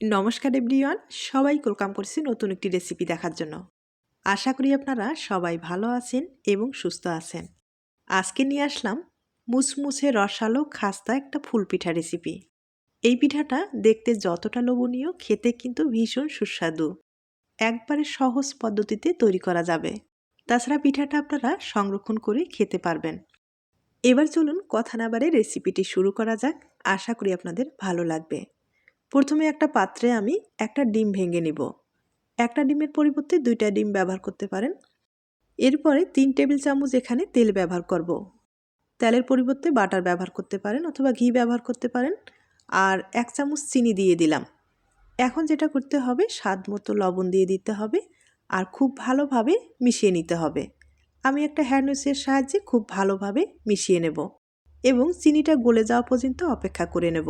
নমস্কার এভরিওয়ান সবাই ওয়েলকাম করছি নতুন একটি রেসিপি দেখার জন্য। আশা করি আপনারা সবাই ভালো আছেন এবং সুস্থ আছেন। আজকে নিয়ে আসলাম মুসমুসে রসালো খাস্তা একটা ফুল পিঠা রেসিপি এই পিঠাটা দেখতে যতটা লোভনীয়, খেতে কিন্তু ভীষণ সুস্বাদু। একবারে সহজ পদ্ধতিতে তৈরি করা যাবে। তাছাড়া পিঠাটা আপনারা সংরক্ষণ করে খেতে পারবেন। এবার চলুন কথা না বারে রেসিপিটি শুরু করা যাক। আশা করি আপনাদের ভালো লাগবে। প্রথমে একটা পাত্রে আমি একটা ডিম ভেঙে নিব। একটা ডিমের পরিবর্তে দুইটা ডিম ব্যবহার করতে পারেন। এরপরে তিন টেবিল চামচ এখানে তেল ব্যবহার করব। তেলের পরিবর্তে বাটার ব্যবহার করতে পারেন অথবা ঘি ব্যবহার করতে পারেন। আর এক চামচ চিনি দিয়ে দিলাম। এখন যেটা করতে হবে, স্বাদ মতো লবণ দিয়ে দিতে হবে আর খুব ভালোভাবে মিশিয়ে নিতে হবে। আমি একটা হ্যান্ডউইচের সাহায্যে খুব ভালোভাবে মিশিয়ে নেব এবং চিনিটা গলে যাওয়া পর্যন্ত অপেক্ষা করে নেব।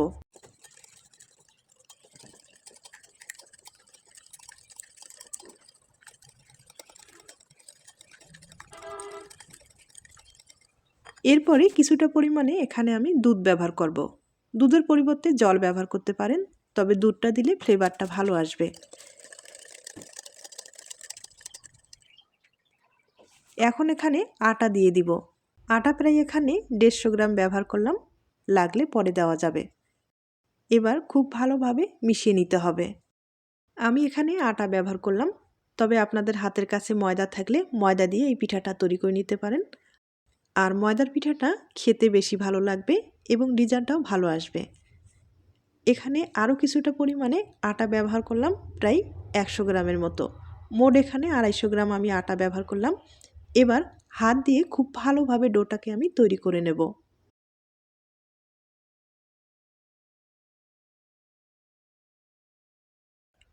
এরপরে কিছুটা পরিমাণে এখানে আমি দুধ ব্যবহার করব। দুধের পরিবর্তে জল ব্যবহার করতে পারেন, তবে দুধটা দিলে ফ্লেভারটা ভালো আসবে। এখন এখানে আটা দিয়ে দিব। আটা প্রায় এখানে দেড়শো গ্রাম ব্যবহার করলাম, লাগলে পরে দেওয়া যাবে। এবার খুব ভালোভাবে মিশিয়ে নিতে হবে। আমি এখানে আটা ব্যবহার করলাম, তবে আপনাদের হাতের কাছে ময়দা থাকলে ময়দা দিয়ে এই পিঠাটা তৈরি করে নিতে পারেন। আর ময়দার পিঠাটা খেতে বেশি ভালো লাগবে এবং ডিজাইনটাও ভালো আসবে। এখানে আরও কিছুটা পরিমাণে আটা ব্যবহার করলাম প্রায় একশো গ্রামের মতো। মোট এখানে আড়াইশো গ্রাম আমি আটা ব্যবহার করলাম। এবার হাত দিয়ে খুব ভালোভাবে ডোটাকে আমি তৈরি করে নেব।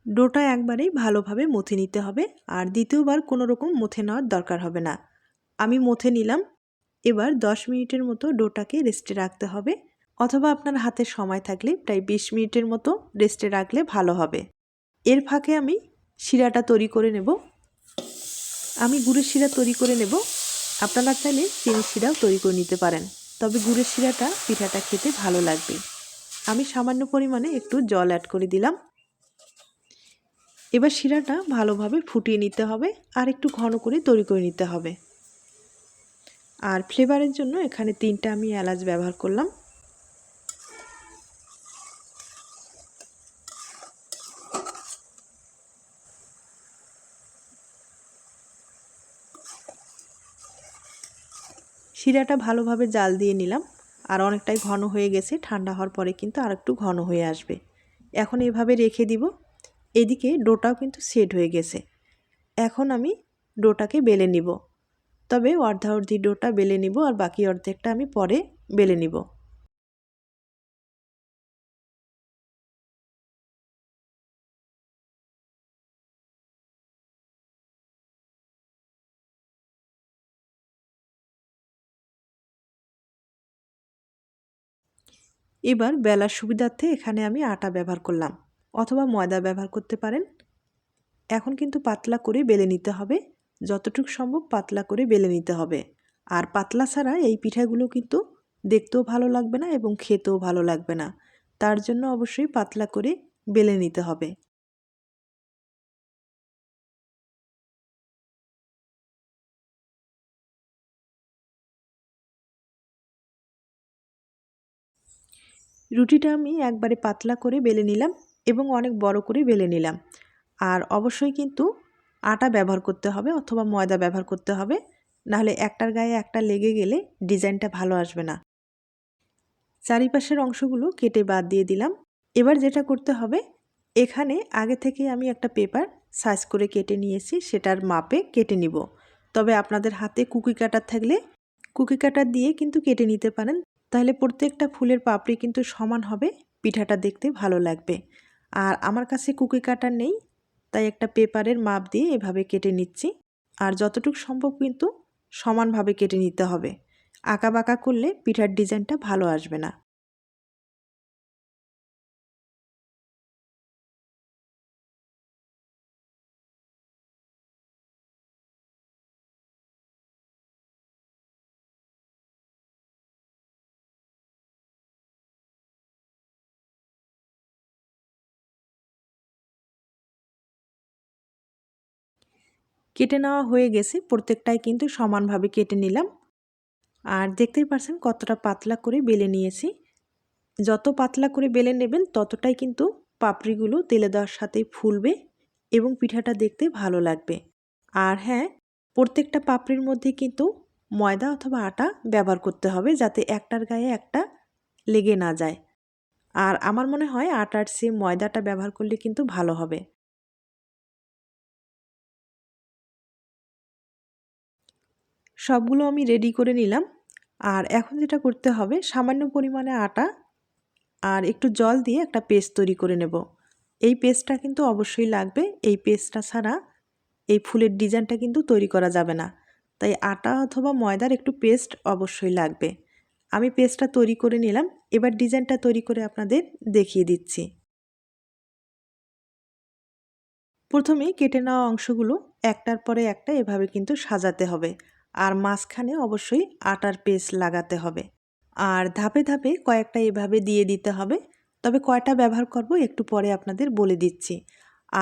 ডোটা একবারেই ভালোভাবে মথে নিতে হবে আর দ্বিতীয়বার কোনো রকম মথে নেওয়ার দরকার হবে না। আমি মথে নিলাম এবার 10 মিনিটের মতো ডোটাকে রেস্টে রাখতে হবে। অথবা আপনার হাতে সময় থাকলে প্রায় 20 মিনিটের মতো রেস্টে রাখলে ভালো হবে। এর ফাঁকে আমি শিরাটা তৈরি করে নেব। আমি গুড়ের শিরা তৈরি করে নেব। আপনারা চাইলে চিনি শিরাও তৈরি করে নিতে পারেন। তবে গুড়ের শিরাটা পিঠাটা খেতে ভালো লাগবে। আমি সামান্য পরিমাণে একটু জল অ্যাড করে দিলাম। এবার শিরাটা ভালোভাবে ফুটিয়ে নিতে হবে। আর একটু ঘন করে তৈরি করে নিতে হবে। আর ফ্লেভারের জন্য এখানে তিনটা আমি এলাচ ব্যবহার করলাম। শিরাটা ভালোভাবে জাল দিয়ে নিলাম। আর অনেকটাই ঘন হয়ে গেছে, ঠান্ডা হওয়ার পরে কিন্তু আর একটু ঘন হয়ে আসবে। এখন এভাবে রেখে দিব। এদিকে ডোটাও কিন্তু সেট হয়ে গেছে। এখন আমি ডোটাকে বেলে নিব। তবে অর্ধা অর্ধি ডোটা বেলে নিব আর বাকি অর্ধেকটা আমি পরে বেলে নিব। এবার বেলার সুবিধার্থে এখানে আমি আটা ব্যবহার করলাম, অথবা ময়দা ব্যবহার করতে পারেন। এখন কিন্তু পাতলা করে বেলে নিতে হবে। যতটুকু সম্ভব পাতলা করে বেলে নিতে হবে। আর পাতলা ছাড়া এই পিঠাগুলো কিন্তু দেখতেও ভালো লাগবে না এবং খেতেও ভালো লাগবে না। তার জন্য অবশ্যই পাতলা করে বেলে নিতে হবে। রুটিটা আমি একবারে পাতলা করে বেলে নিলাম এবং অনেক বড় করে বেলে নিলাম। আর অবশ্যই কিন্তু আটা ব্যবহার করতে হবে অথবা ময়দা ব্যবহার করতে হবে। নাহলে একটার গায়ে একটা লেগে গেলে ডিজাইনটা ভালো আসবে না। চারিপাশের অংশগুলো কেটে বাদ দিয়ে দিলাম। এবার যেটা করতে হবে, এখানে আগে থেকে আমি একটা পেপার সাইজ করে কেটে নিয়েছি, সেটার মাপে কেটে নিব। তবে আপনাদের হাতে কুকি কাটার থাকলে কুকি কাটার দিয়ে কিন্তু কেটে নিতে পারেন। তাহলে প্রত্যেকটা ফুলের পাপড়ি কিন্তু সমান হবে, পিঠাটা দেখতে ভালো লাগবে। আর আমার কাছে কুকি কাটার নেই তাই একটা পেপারের মাপ দিয়ে এভাবে কেটে নিচ্ছি। আর যতটুকু সম্ভব কিন্তু সমানভাবে কেটে নিতে হবে। আঁকা বাঁকা করলে পিঠার ডিজাইনটা ভালো আসবে না। কেটে নেওয়া হয়ে গেছে। প্রত্যেকটাই কিন্তু সমানভাবে কেটে নিলাম। আর দেখতেই পারছেন কতটা পাতলা করে বেলে নিয়েছি। যত পাতলা করে বেলে নেবেন, ততটাই কিন্তু পাপড়িগুলো তেলে দেওয়ার সাথেই ফুলবে এবং পিঠাটা দেখতে ভালো লাগবে। আর হ্যাঁ প্রত্যেকটা পাপড়ির মধ্যে কিন্তু ময়দা অথবা আটা ব্যবহার করতে হবে যাতে একটার গায়ে একটা লেগে না যায়। আর আমার মনে হয় আটার সে ময়দাটা ব্যবহার করলে কিন্তু ভালো হবে। সবগুলো আমি রেডি করে নিলাম। আর এখন যেটা করতে হবে, সামান্য পরিমাণে আটা আর একটু জল দিয়ে একটা পেস্ট তৈরি করে নেব। এই পেস্টটা কিন্তু অবশ্যই লাগবে। এই পেস্টটা ছাড়া এই ফুলের ডিজাইনটা কিন্তু তৈরি করা যাবে না। তাই আটা অথবা ময়দার একটু পেস্ট অবশ্যই লাগবে। আমি পেস্টটা তৈরি করে নিলাম। এবার ডিজাইনটা তৈরি করে আপনাদের দেখিয়ে দিচ্ছি। প্রথমে কেটে নেওয়া অংশগুলো একটার পরে একটা এভাবে কিন্তু সাজাতে হবে। আর মাঝখানে অবশ্যই আটার পেস্ট লাগাতে হবে। আর ধাপে ধাপে কয়েকটা এভাবে দিয়ে দিতে হবে। তবে কয়টা ব্যবহার করব একটু পরে আপনাদের বলে দিচ্ছি।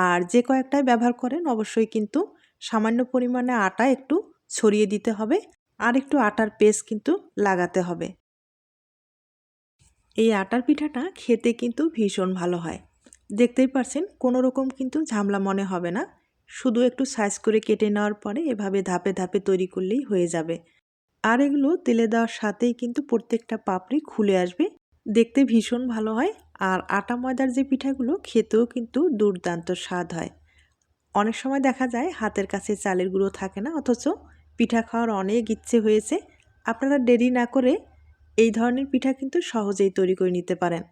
আর যে কয়েকটায় ব্যবহার করেন অবশ্যই কিন্তু সামান্য পরিমাণে আটা একটু ছড়িয়ে দিতে হবে আর একটু আটার পেস্ট কিন্তু লাগাতে হবে। এই আটার পিঠাটা খেতে কিন্তু ভীষণ ভালো হয়। দেখতেই পারছেন কোনো রকম কিন্তু ঝামলা মনে হবে না। শুধু একটু সাইজ করে কেটে নেওয়ার পরে এভাবে ধাপে ধাপে তৈরি করলেই হয়ে যাবে। আর এগুলো তেলে দেওয়ার সাথেই কিন্তু প্রত্যেকটা পাপড়ি খুলে আসবে। দেখতে ভীষণ ভালো হয় আর আটা ময়দার যে পিঠাগুলো খেতেও কিন্তু দুর্দান্ত স্বাদ হয়। অনেক সময় দেখা যায় হাতের কাছে চালের গুঁড়ো থাকে না, অথচ পিঠা খাওয়ার অনেক ইচ্ছে হয়েছে। আপনারা দেরি না করে এই ধরনের পিঠা কিন্তু সহজেই তৈরি করে নিতে পারেন।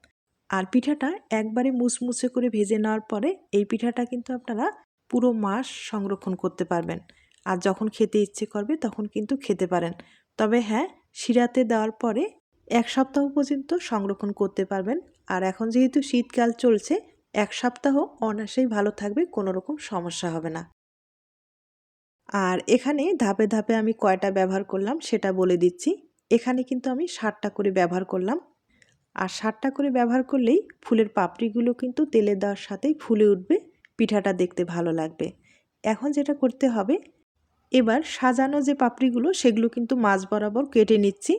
আর পিঠাটা একবারে মুচমুচে করে ভেজে নেওয়ার পরে এই পিঠাটা কিন্তু আপনারা পুরো মাস সংরক্ষণ করতে পারবেন। আর যখন খেতে ইচ্ছে করবে তখন কিন্তু খেতে পারেন। তবে হ্যাঁ শিরাতে দেওয়ার পরে এক সপ্তাহ পর্যন্ত সংরক্ষণ করতে পারবেন। আর এখন যেহেতু শীতকাল চলছে, এক সপ্তাহ অনায়াসেই ভালো থাকবে, কোনো রকম সমস্যা হবে না। আর এখানে ধাপে ধাপে আমি কয়টা ব্যবহার করলাম সেটা বলে দিচ্ছি। এখানে কিন্তু আমি ষাটটা করে ব্যবহার করলাম। আর ষাটটা করে ব্যবহার করলেই ফুলের পাপড়িগুলো কিন্তু তেলে দেওয়ার সাথেই ফুলে উঠবে। পিঠাটা দেখতে ভালো লাগবে। এখন যেটা করতে হবে, এবার সাজানো যে পাপড়িগুলো, সেগুলো কিন্তু মাছ বরাবর কেটে নিচ্ছি।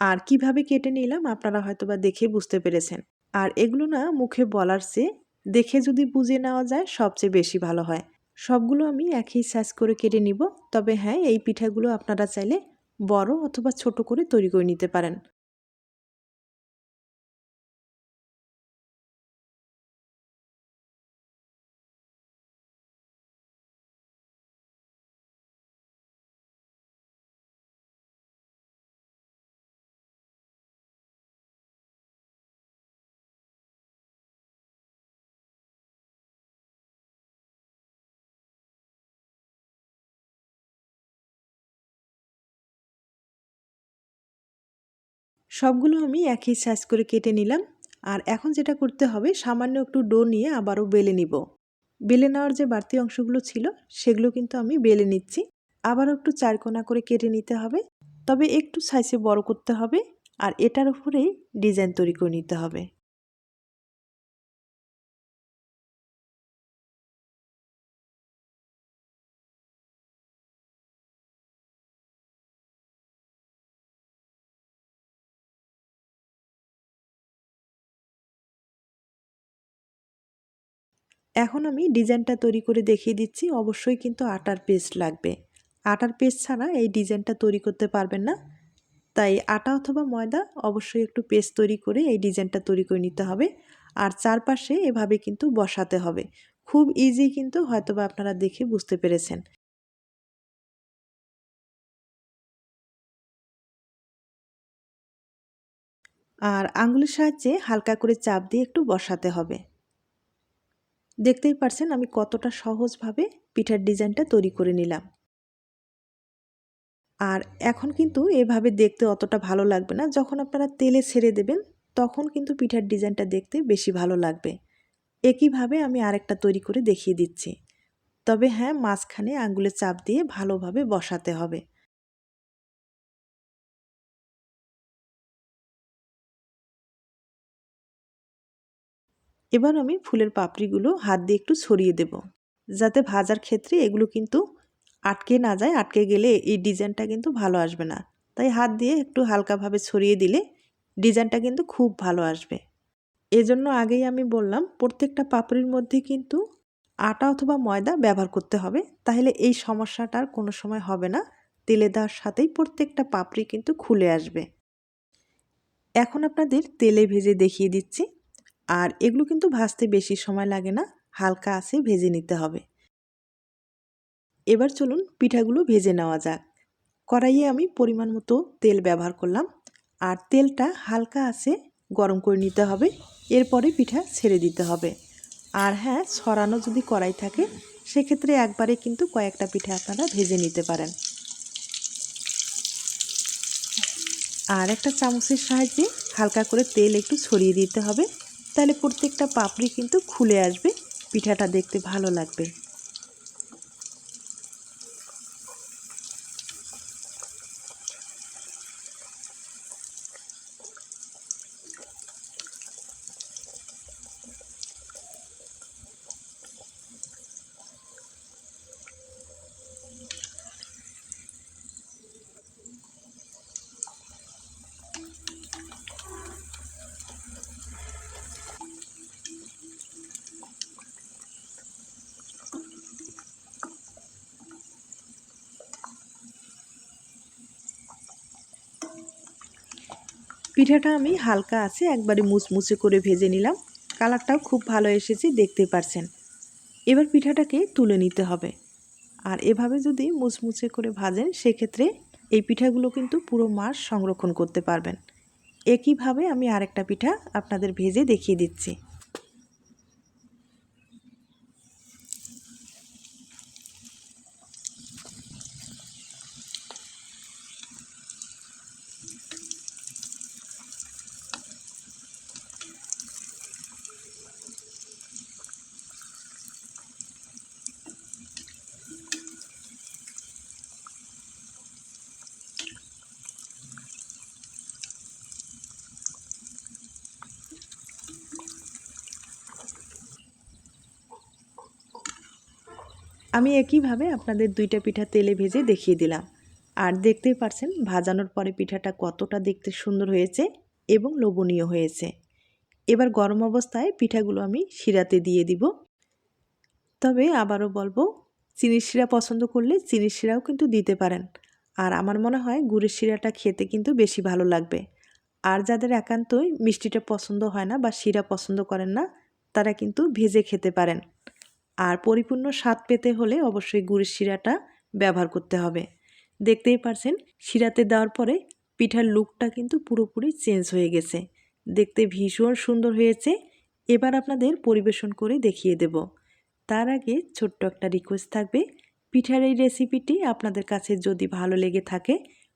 আর কীভাবে কেটে নিলাম আপনারা হয়তো বা দেখে বুঝতে পেরেছেন। আর এগুলো না মুখে বলার চেয়ে দেখে যদি বুঝে নেওয়া যায়, সবচেয়ে বেশি ভালো হয়। সবগুলো আমি একই সাইজ করে কেটে নিব। তবে হ্যাঁ এই পিঠাগুলো আপনারা চাইলে বড় অথবা ছোট করে তৈরি করে নিতে পারেন। সবগুলো আমি একই সাইজ করে কেটে নিলাম। আর এখন যেটা করতে হবে, সামান্য একটু ডো নিয়ে আবারও বেলে নিব। বেলে নেওয়ার যে বাড়তি অংশগুলো ছিল, সেগুলো কিন্তু আমি বেলে নিচ্ছি। আবারও একটু চারকোনা করে কেটে নিতে হবে। তবে একটু সাইজে বড় করতে হবে। আর এটার উপরেই ডিজাইন তৈরি করে নিতে হবে। এখন আমি ডিজাইনটা তৈরি করে দেখিয়ে দিচ্ছি। অবশ্যই কিন্তু আটার পেস্ট লাগবে। আটার পেস্ট ছাড়া এই ডিজাইনটা তৈরি করতে পারবেন না। তাই আটা অথবা ময়দা অবশ্যই একটু পেস্ট তৈরি করে এই ডিজাইনটা তৈরি করে নিতে হবে। আর চারপাশে এভাবে কিন্তু বসাতে হবে। খুব ইজি কিন্তু হয়তোবা আপনারা দেখে বুঝতে পেরেছেন। আর আঙুলের সাহায্যে হালকা করে চাপ দিয়ে একটু বসাতে হবে। দেখতেই পারছেন আমি কতটা সহজভাবে পিঠার ডিজাইনটা তৈরি করে নিলাম। আর এখন কিন্তু এভাবে দেখতে অতটা ভালো লাগবে না। যখন আপনারা তেলে ছেড়ে দেবেন, তখন কিন্তু পিঠার ডিজাইনটা দেখতে বেশি ভালো লাগবে। একইভাবে আমি আরেকটা তৈরি করে দেখিয়ে দিচ্ছি। তবে হ্যাঁ মাঝখানে আঙ্গুলে চাপ দিয়ে ভালোভাবে বসাতে হবে। এবার আমি ফুলের পাপড়িগুলো হাত দিয়ে একটু ছড়িয়ে দেব। যাতে ভাজার ক্ষেত্রে এগুলো কিন্তু আটকে না যায়, আটকে গেলে এই ডিজাইনটা কিন্তু ভালো আসবে না। তাই হাত দিয়ে একটু হালকাভাবে ছড়িয়ে দিলে ডিজাইনটা কিন্তু খুব ভালো আসবে। এজন্য আগেই আমি বললাম, প্রত্যেকটা পাপড়ির মধ্যে কিন্তু আটা অথবা ময়দা ব্যবহার করতে হবে। তাহলে এই সমস্যাটার কোনো সময় হবে না। তেলে দেওয়ার সাথেই প্রত্যেকটা পাপড়ি কিন্তু খুলে আসবে। এখন আপনাদের তেলে ভেজে দেখিয়ে দিচ্ছি। আর এগুলো কিন্তু ভাজতে বেশি সময় লাগে না, হালকা আছে ভেজে নিতে হবে। এবার চলুন পিঠাগুলো ভেজে নেওয়া যাক। কড়াইয়ে আমি পরিমাণ মতো তেল ব্যবহার করলাম, আর তেলটা হালকা আছে গরম করে নিতে হবে, এরপরে পিঠা ছেড়ে দিতে হবে। আর হ্যাঁ ছড়ানো যদি কড়াই থাকে, সেক্ষেত্রে একবারে কিন্তু কয়েকটা পিঠা আপনারা ভেজে নিতে পারেন। আর একটা চামচের সাহায্যে হালকা করে তেল একটু ছড়িয়ে দিতে হবে তাহলে প্রত্যেকটা পাপড়ি কিন্তু খুলে আসবে। পিঠাটা দেখতে ভালো লাগবে। পিঠাটা আমি হালকা আছে, একবারে মুচমুচে করে ভেজে নিলাম। কালারটাও খুব ভালো এসেছে, দেখতে পারছেন। এবার পিঠাটাকে তুলে নিতে হবে। আর এভাবে যদি মুচমুচে করে ভাজেন, সেক্ষেত্রে এই পিঠাগুলো কিন্তু পুরো মাস সংরক্ষণ করতে পারবেন। একইভাবে আমি আরেকটা পিঠা আপনাদের ভেজে দেখিয়ে দিচ্ছি। আমি একইভাবে আপনাদের দুইটা পিঠা তেলে ভেজে দেখিয়ে দিলাম। আর দেখতেই পারছেন, ভাজানোর পরে পিঠাটা কতটা দেখতে সুন্দর হয়েছে এবং লোভনীয় হয়েছে। এবার গরম অবস্থায় পিঠাগুলো আমি শিরাতে দিয়ে দিব। তবে আবারও বলব, চিনির শিরা পছন্দ করলে চিনির শিরাও কিন্তু দিতে পারেন। আর আমার মনে হয় গুড়ের শিরাটা খেতে কিন্তু বেশি ভালো লাগবে। আর যাদের একান্তই মিষ্টিটা পছন্দ হয় না বা শিরা পছন্দ করেন না, তারা কিন্তু ভেজে খেতে পারেন। আর পরিপূর্ণ স্বাদ পেতে হলে অবশ্যই গুড়ের শিরাটা ব্যবহার করতে হবে। দেখতেই পারছেন, শিরাতে দেওয়ার পরে পিঠার লুকটা কিন্তু পুরোপুরি চেঞ্জ হয়ে গেছে। দেখতে ভীষণ সুন্দর হয়েছে। এবার আপনাদের পরিবেশন করে দেখিয়ে দেব। তার আগে ছোট্ট একটা রিকোয়েস্ট থাকবে। পিঠার এই রেসিপিটি আপনাদের কাছে যদি ভালো লেগে থাকে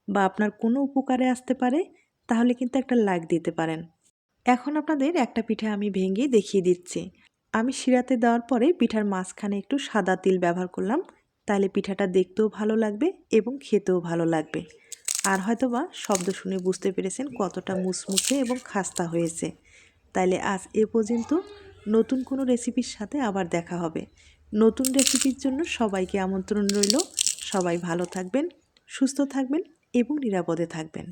বা আপনার কোনো উপকারে আসতে পারে, তাহলে কিন্তু একটা লাইক দিতে পারেন। এখন আপনাদের একটা পিঠা আমি ভেঙে দেখিয়ে দিচ্ছি। আমি শিরাতে দেওয়ার পরে পিঠার মাঝখানে একটু সাদা তিল ব্যবহার করলাম। তাহলে পিঠাটা দেখতেও ভালো লাগবে এবং খেতেও ভালো লাগবে। আর হয়তোবা শব্দ শুনে বুঝতে পেরেছেন কতটা মুসমুসে এবং খাস্তা হয়েছে। তাইলে আজ এ পর্যন্ত নতুন কোনো রেসিপির সাথে আবার দেখা হবে। নতুন রেসিপির জন্য সবাইকে আমন্ত্রণ রইল। সবাই ভালো থাকবেন, সুস্থ থাকবেন এবং নিরাপদে থাকবেন।